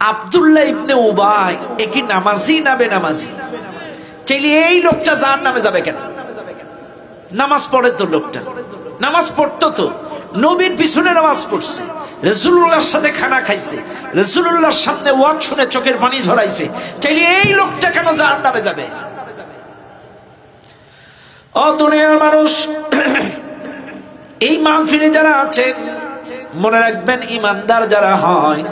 আব্দুল্লাহ ইবনে উবাই, এ কি নামাজি না বেনামাজি? চাইলে এই লোকটা যার নামে যাবে কেন? নামাজ পড়ে তো লোকটা। নামাজ পড়তো তো। নবীর পিছনে নামাজ পড়ছে। রসুল্লাহর সাথে খানা খাইছে। রসুল্লাহর সামনে ওয়াক শুনে চোখের পানি ঝরাইছে। চাইলে এই লোকটা কেন যার নামে যাবে? ও দুনিয়ার মানুষ, এই মাহফিলে যারা আছেন, মনে রাখবেন, ইমানদার যারা হয়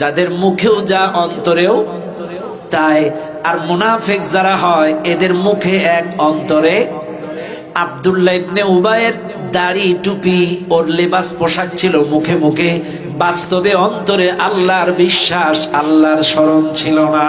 তাদের মুখেও যা, অন্তরেও তাই। আর মুনাফেক যারা হয়, এদের মুখে এক অন্তরে। আব্দুল্লাহ ইবনে উবায়ের দাড়ি, টুপি, ওর লেবাস, পোশাক ছিল মুখে মুখে। বাস্তবে অন্তরে আল্লাহর বিশ্বাস, আল্লাহর স্মরণ ছিল না।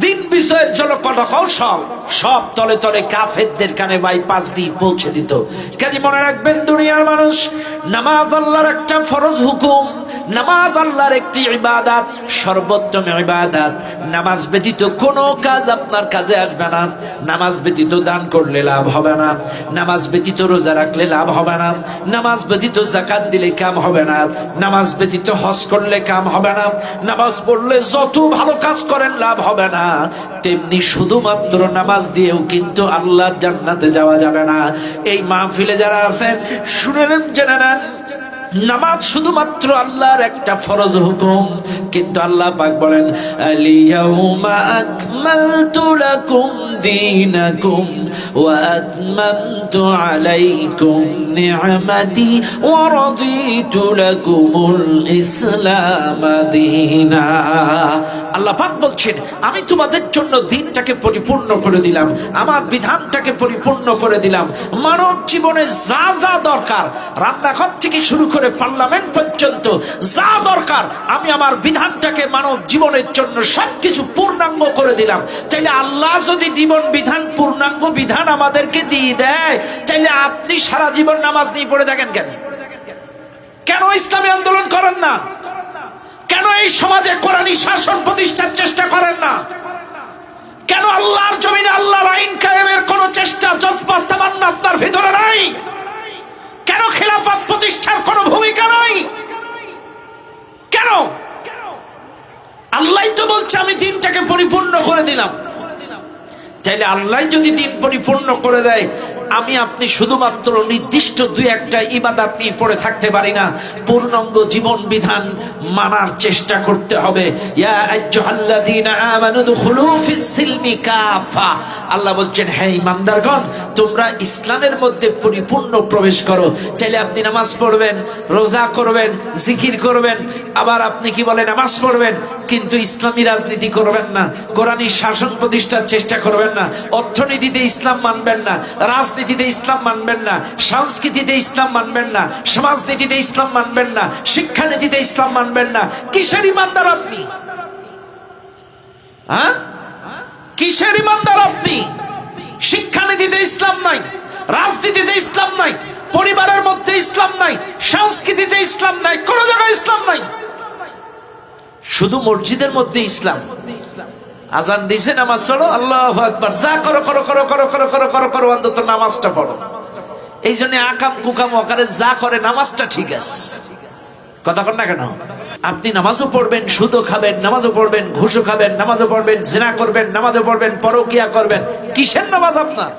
দিন বিষয়ের জন্য কত কৌশল? সব তলে তলে কাফেরদের কানে বাই পাঁচ দিয়ে পৌঁছে দিত। কাজে মনে রাখবেন, দুনিয়ার মানুষ, নামাজ আল্লাহর একটা ফরজ হুকুম। নামাজ আল্লাহর একটি ইবাদাত, সর্বোত্তম ইবাদাত। নামাজ ব্যতীত কোনো কাজ আপনার কাজে আসবে না। নামাজ ব্যতীত দান করলে লাভ হবে না। নামাজ ব্যতীত রোজা রাখলে লাভ হবে না। নামাজ ব্যতীত জাকাত দিলে কাম হবে না। নামাজ ব্যতীত হজ করলে কাম হবে না। নামাজ পড়লে যত ভালো কাজ করেন, লাভ হবে না। তেমনি শুধুমাত্র নামাজ দিয়েও কিন্তু আল্লাহ জান্নাতে যাওয়া যাবে না। এই মাহফিলে যারা আছেন, শুনে নেন, জেনে নেন, নামাজ শুধুমাত্র আল্লাহর একটা ফরজ হুকুম। কিন্তু আল্লাহ পাক বলেন আলিয়াউমা ইসলাম আল্লাহ পাক বলছেন, আমি তোমাদের জন্য দিনটাকে পরিপূর্ণ করে দিলাম, আমার বিধানটাকে পরিপূর্ণ করে দিলাম। মানব জীবনে যা যা দরকার, রান্নাঘর থেকে শুরু করে পার্লামেন্ট পর্যন্ত যা দরকার, আমি আমার বিধানটাকে মানব জীবনের জন্য সবকিছু পূর্ণাঙ্গ করে দিলাম। চাইলে আল্লাহ যদি জীবন বিধান, পূর্ণাঙ্গ বিধান আমাদেরকে দিয়ে দেয়, চাইলে আপনি সারা জীবন নামাজ নিয়ে পড়ে দেখেন কেন? কেন ইসলামী আন্দোলন করেন না? কেন এই সমাজে কোরআনী শাসন প্রতিষ্ঠার চেষ্টা করেন না? কেন আল্লাহর জমিনে আল্লাহর আইন কায়েমের কোন চেষ্টা, জজবা, তামান্না আপনার ভিতরে নাই? কেন খেলাফত প্রতিষ্ঠার কোনো ভূমিকা নাই? কেন? আল্লাহ তো বলছে, আমি দিনটাকে পরিপূর্ণ করে দিলাম। চাইলে আল্লাহ যদি দিন পরিপূর্ণ করে দেয় আমি আপনি শুধুমাত্র নির্দিষ্ট দুই একটা ইবাদাত নিয়ে পড়ে থাকতে পারি না। পূর্ণাঙ্গ জীবন বিধান মানার চেষ্টা করতে হবে। আল্লাহ বলছেন হ্যাঁ ইমানদারগণ, তোমরা ইসলামের মধ্যে পরিপূর্ণ প্রবেশ করো। চাইলে আপনি নামাজ পড়বেন, রোজা করবেন, জিকির করবেন, আবার আপনি কি বলে নামাজ পড়বেন কিন্তু ইসলামী রাজনীতি করবেন না, কোরআনী শাসন প্রতিষ্ঠার চেষ্টা করবেন না, অর্থনীতিতে ইসলাম মানবেন না, রাজনীতিতে ইসলাম মানবেন না, সংস্কৃতিতে ইসলাম মানবেন না, সমাজনীতিতে ইসলাম মানবেন না, শিক্ষানীতিতে ইসলাম মানবেন না, কিসের ইমানদার আপনি? হ্যাঁ? কিসের ইমানদার আপনি? শিক্ষানীতিতে ইসলাম নাই, রাজনীতিতে ইসলাম নাই, পরিবারের মধ্যে ইসলাম নাই, সংস্কৃতিতে ইসলাম নাই, কোন জায়গায় ইসলাম নাই। শুধু মসজিদের মধ্যে ইসলাম। আজান দিছে, নামাজ পড়ো, আল্লাহ আকবার। যা করো করো করো করো করো করো করো করো, অন্তত নামাজটা পড়ো। এই জন্য আকাম, কুকাম অকারে যা করে, নামাজটা ঠিক আছে। কথা কর না কেন? আপনি নামাজও পড়বেন, সুদও খাবেন, নামাজও পড়বেন, ঘুষও খাবেন, নামাজও পড়বেন, জেনা করবেন, নামাজও পড়বেন, পরকিয়া করবেন। কিসের নামাজ আপনার?